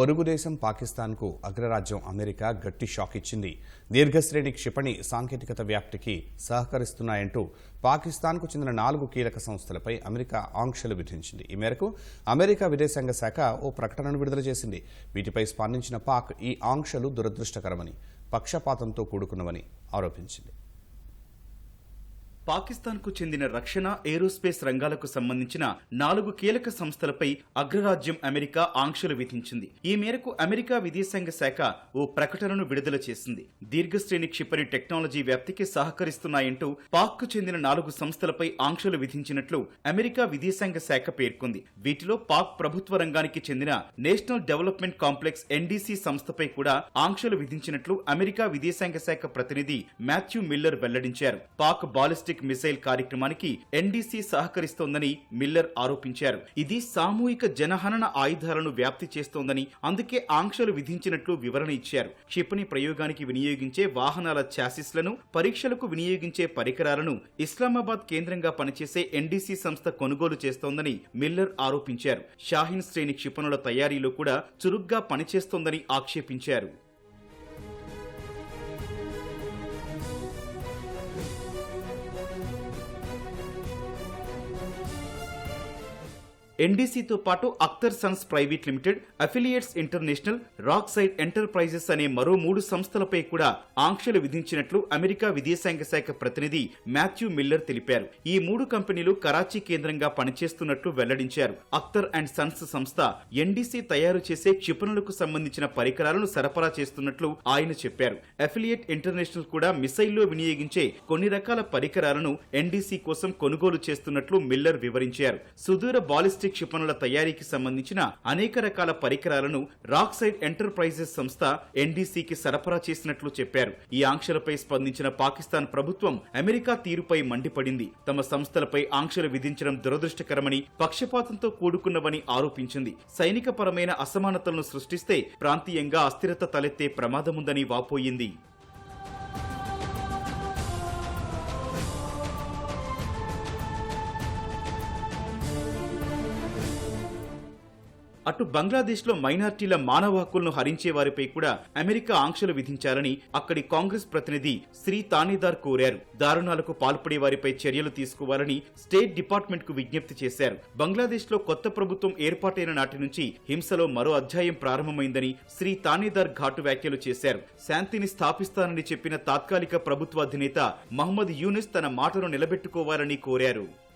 పొరుగు దేశం పాకిస్తాన్కు అగ్రరాజ్యం అమెరికా గట్టి షాక్ ఇచ్చింది. దీర్ఘశ్రేణి క్షిపణి సాంకేతికత వ్యాప్తికి సహకరిస్తున్నాయంటూ పాకిస్తాన్కు చెందిన నాలుగు కీలక సంస్థలపై అమెరికా ఆంక్షలు విధించింది. ఈ మేరకు అమెరికా విదేశాంగ శాఖ ఓ ప్రకటనను విడుదల చేసింది. వీటిపై స్పందించిన పాక్ ఈ ఆంక్షలు దురదృష్టకరమని పక్షపాతంతో కూడుకున్నవని ఆరోపించింది. పాకిస్తాన్కు చెందిన రక్షణ ఏరోస్పేస్ రంగాలకు సంబంధించిన నాలుగు కీలక సంస్థలపై అగ్రరాజ్యం అమెరికా ఆంక్షలు విధించింది. ఈ మేరకు అమెరికా విదేశాంగ శాఖ ఓ ప్రకటనను విడుదల చేసింది. దీర్ఘశ్రేణి క్షిపణి టెక్నాలజీ వ్యాప్తికి సహకరిస్తున్నాయంటూ పాక్కు చెందిన నాలుగు సంస్థలపై ఆంక్షలు విధించినట్లు అమెరికా విదేశాంగ శాఖ పేర్కొంది. వీటిలో పాక్ ప్రభుత్వ రంగానికి చెందిన నేషనల్ డెవలప్మెంట్ కాంప్లెక్స్ ఎన్డీసీ సంస్థపై కూడా ఆంక్షలు విధించినట్లు అమెరికా విదేశాంగ శాఖ ప్రతినిధి మాథ్యూ మిల్లర్ వెల్లడించారు. పాక్ బాలిస్టిక్ మిసైల్ కార్యక్రమానికి ఎన్డీసీ సహకరిస్తోందని మిల్లర్ ఆరోపించారు. ఇది సామూహిక జనహనన ఆయుధాలను వ్యాప్తి చేస్తోందని అందుకే ఆంక్షలు విధించినట్లు వివరణ ఇచ్చారు. క్షిపణి ప్రయోగానికి వినియోగించే వాహనాల ఛాసిస్లను పరీక్షలకు వినియోగించే పరికరాలను ఇస్లామాబాద్ కేంద్రంగా పనిచేసే ఎన్డీసీ సంస్థ కొనుగోలు చేస్తోందని మిల్లర్ ఆరోపించారు. షాహిన్ శ్రేణి క్షిపణుల తయారీలో కూడా చురుగ్గా పనిచేస్తోందని ఆక్షేపించారు. ఎన్డీసీతో పాటు Akhtar sons private limited affiliates international rock side enterprises అనే మరో మూడు సంస్థలపై కూడా ఆంక్షలు విధించినట్లు అమెరికా విదేశాంగ శాఖ ప్రతినిధి మాథ్యూ మిల్లర్ తెలిపారు. ఈ మూడు కంపెనీలు కరాచీ కేంద్రంగా పనిచేస్తున్నట్లు వెల్లడించారు. అఖ్తర్ అండ్ సన్స్ సంస్థ ఎన్డీసీ తయారు చేసే క్షిపణులకు సంబంధించిన పరికరాలను సరఫరా చేస్తున్నట్లు ఆయన చెప్పారు. అఫిలియేట్ ఇంటర్నేషనల్ కూడా మిసైల్లో వినియోగించే కొన్ని రకాల పరికరాలను ఎన్డీసీ కోసం కొనుగోలు చేస్తున్నట్లు మిల్లర్ వివరించారు. సుదూర బాలిస్టిక్ క్షిపణుల తయారీకి సంబంధించిన అనేక రకాల పరికరాలను రాక్సైడ్ ఎంటర్ప్రైజెస్ సంస్థ ఎన్డీసీకి సరఫరా చేసినట్లు చెప్పారు. ఈ ఆంక్షలపై స్పందించిన పాకిస్తాన్ ప్రభుత్వం అమెరికా తీరుపై మండిపడింది. తమ సంస్థలపై ఆంక్షలు విధించడం దురదృష్టకరమని పక్షపాతంతో కూడుకున్నవని ఆరోపించింది. సైనికపరమైన అసమానతలను సృష్టిస్తే ప్రాంతీయంగా అస్థిరత తలెత్తే ప్రమాదముందని వాపోయింది. అటు బంగ్లాదేశ్లో మైనార్టీల మానవ హక్కులను హరించే వారిపై కూడా అమెరికా ఆంక్షలు విధించాలని అక్కడి కాంగ్రెస్ ప్రతినిధి శ్రీ తానేదార్ కోరారు. దారుణాలకు పాల్పడే వారిపై చర్యలు తీసుకోవాలని స్టేట్ డిపార్ట్మెంట్కు విజ్ఞప్తి చేశారు. బంగ్లాదేశ్లో కొత్త ప్రభుత్వం ఏర్పాటైన నాటి నుంచి హింసలో మరో అధ్యాయం ప్రారంభమైందని శ్రీ తానేదార్ ఘాటు వ్యాఖ్యలు చేశారు. శాంతిని స్థాపిస్తానని చెప్పిన తాత్కాలిక ప్రభుత్వ అధినేత మహమ్మద్ యూనిస్ తన మాటను నిలబెట్టుకోవాలని కోరారు.